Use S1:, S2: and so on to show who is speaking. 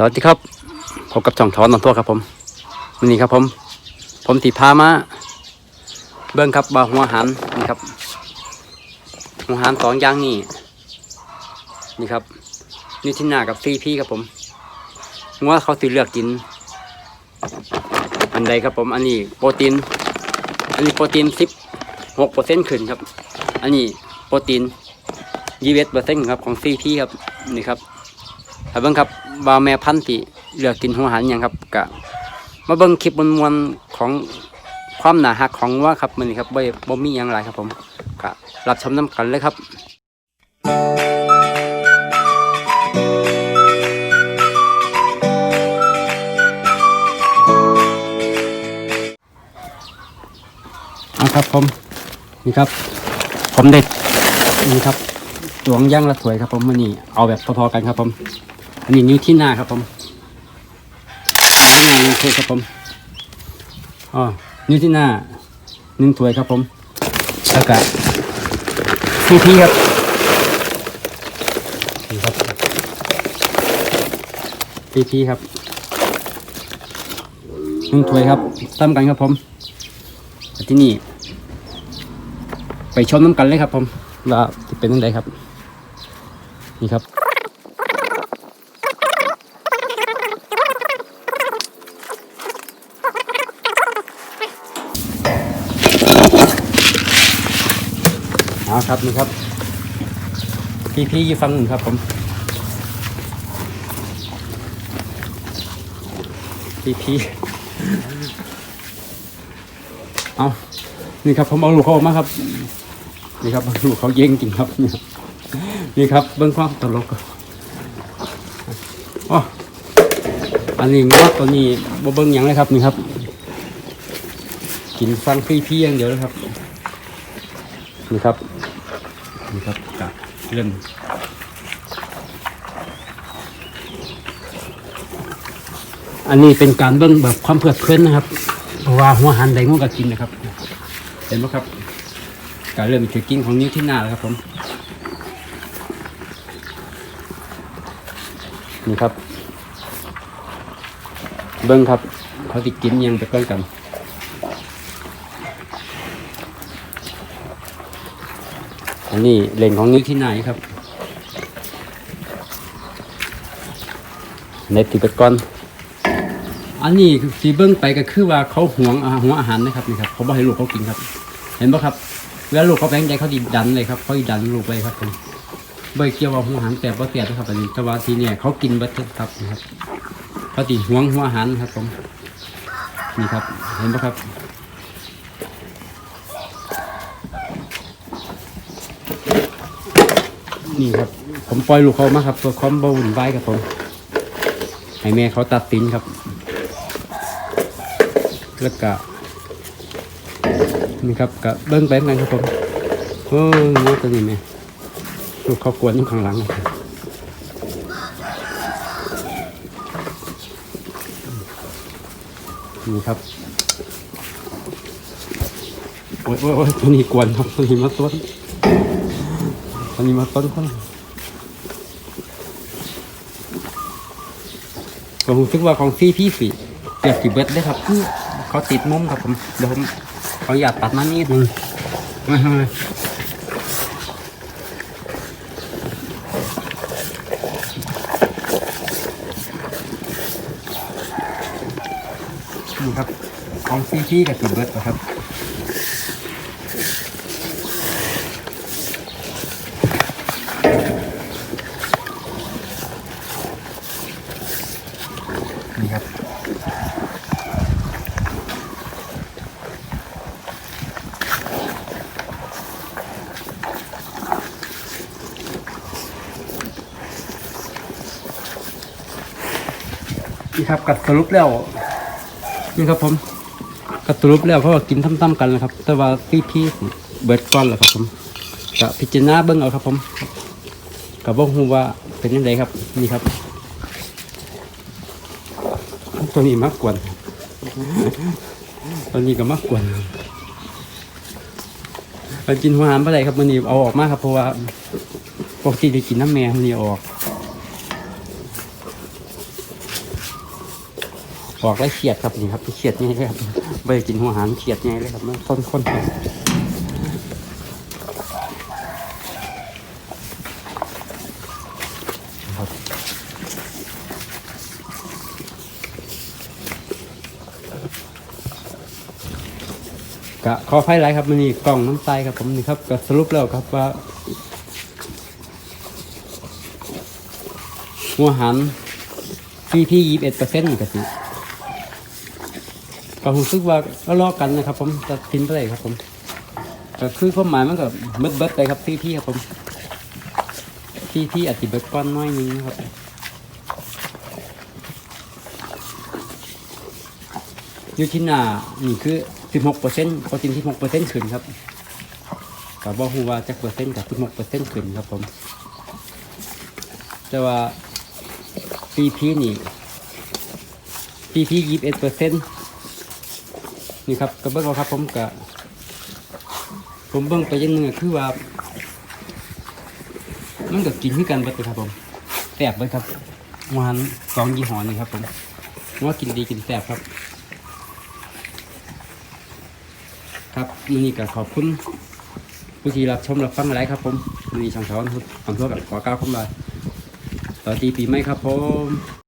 S1: สวัสดีครับพบกับช่องถอนน้ำทั่วครับผมวันนี้ครับผม ผมตีพามาเบิ้งครับบาหัวหันนี่ครับ หัวหันสองอย่างนี่นี่ครับนี่ที่หน้ากับซีพีครับผมหัวเขาสิเลือกกิน อันใดครับผม อันนี้โปรตีนอันนี้โปรตีนสิบหกเปอร์เซ็นต์ขึ้นครับ อันนี้โปรตีนยี่สิบเปอร์เซ็นต์ครับของซีพีครับนี่ครับถ้าเบิ่งครับ ว่าแม่พันธุ์ที่เลือกกินหัวหันหยังครับกะมาเบิ่งคลิปมวลๆของความหนาหักของว่าครับมันนี่ครับบ่บ่มีหยังหลายครับผมกะรับชมน้ำกันเลยครับ เอาครับผมนี่ครับ ผมเด็ดนี่ครับตวงย่างละสวยครับผมมันนี่เอาแบบพอๆกันครับผม อันนี้นิ้วที่หน้าครับผมนิ้วที่หน้าหนึ่งถ้วยครับผมอ๋อนิ้วที่หน้าหนึ่งถ้วยครับผมแล้วก็ซีพีครับนี่ครับซีพีครับหนึ่งถ้วยครับซ้ำกันครับผมที่นี่ ไปชมน้ำกันเลยครับผมว่าจะเป็นยังไงครับ นี่ครับ เอาครับนี่ครับ พี่พี่อยู่ฟังหนึ่งครับผม พี่พี่เอานี่ครับผมเอาลูกเขาออกมาครับ นี่ครับลูกเขาเย่งจริงครับ นี่ครับเบิ้องความตลกอ๋ออันนี้งอตัวนี้บ่เบิ้งยังเลยครับนี่ครับ กินฟังพี่พี่อย่างเดียวเลยครับนี่ครับ นี่ครับกะเริ่มอันนี้เป็นการเบิ้งแบบความเพลิดเพลินนะครับ เพราะว่าหัวหันใดงูก็กินนะครับ เห็นไหมครับ การเริ่มถือกิ้งของนิ้วที่หน้าแล้วครับผมนี่ครับ เบิ้งครับ เขาติดกินยังไปก้อนกัน อันนี้เลนของนิ้วที่ไหนครับเน็ตติดไปก่อนอันนี้สีเบิ้งไปก็คือว่าเขาห่วงหัวอาหารนะครับนี่ครับเขาบอกให้ลูกเขากินครับ เห็นปะครับเวลาลูกเขาแบงใจเขาดีดันเลยครับเขาดีดันลูกไปครับผมใบเกี่ยวว่าหัวอาหารแต่บ่เสียนะครับอันนี้แต่ว่าทีเนี่ยเขากินบัตครับนะครับเขาตีห่วงหัวอาหารครับผมนี่ครับ เห็นปะครับ นี่ครับ ผมปล่อยลูกเขามาครับเพื่อความบวุ่นวายครับผมให้แม่เขาตัดสินครับ แล้วก็นี่ครับกับเบิ้งแบงกันครับผมโอ้ยตัวนี้แม่ลูกเขากวนอยู่ข้างหลังนะครับนี่ครับโอ้ยโอ้ยโอ้ยตัวนี้กวนครับตัวนี้มาต้นตัว นี้มาต้นเขาผมรู้สึกว่าของพี่พี่สีเกือบกี่เบิดได้ครับเขาติดมุมครับผมเดี๋ยวผมเขาอยากตัดมานิดนึงไม่ไม่นี่ครับของซีพีกับติเบิร์ดนะครับ นี่ครับนี่ครับกัดสรุปแล้วนี่ครับผมกัดสรุปแล้วเพราะว่ากินซ้ำๆกันนะครับ แต่ว่าพี่พี่เบิดก้อนแล้วครับผมกับพิจารณาเบิ้งเอาครับผมกับบ่ฮู้ว่าเป็นยังไงครับนี่ครับ ตัวนี้มากกวนตัวนี้ก็มากกวนไปกินหัวหามเมื่อไรครับมันนี่เอาออกมากครับเพราะว่าปกติได้กินน้ำแม่มันนี่เอาออกบอกไรเขียดครับนี่ครับเขียดไงเลยครับไปกินหัวหางเขียดไงเลยครับมันข้นข้นครับครับ กะขอไฟไลครับมันนี่กล่องน้ำตายครับผมนี่ครับก็สรุปแล้วครับว่าหัวหันพีพียี่สิบเอ็ดเปอร์เซ็นต์กสิก็รู้สึกว่าก็ลอกกันนะครับ ผมตัดสินไปเลยครับผมก็คือความหมายมันก็เบิดเบิดไปครับพีพีครับผมพีพีอาจจะเบิดก้อนน้อยนึงนะครับยูทินานี่คือ สิบหกเปอร์เซ็นต์โปรตีนสิบหกเปอร์เซ็นต์ขึ้นครับกับว่าฮูว่าจากเปอร์เซ็นต์กับสิบหกเปอร์เซ็นต์ขึ้นครับผม แต่ว่าปีพีนี่ปีพียี่สิบเอ็ดเปอร์เซ็นต์นี่ครับก็เบิ้งเอาครับผมกะผมเบิ้งไปยังหนึงคือว่า มันก็กินที่กันเบิดครับผมแสบเบิดครับหวานสองยี่ห้อนี่ครับผมว่ากินดีกินแสบครับ ครับมื้อนี้ก็ขอบคุณผู้ที่รับชมรับฟังหลายครับผมมื้อนี้ช่องสอนพุทธคำทั่วกับขอกล่าวคำลาสวัสดีปีใหม่ครับผม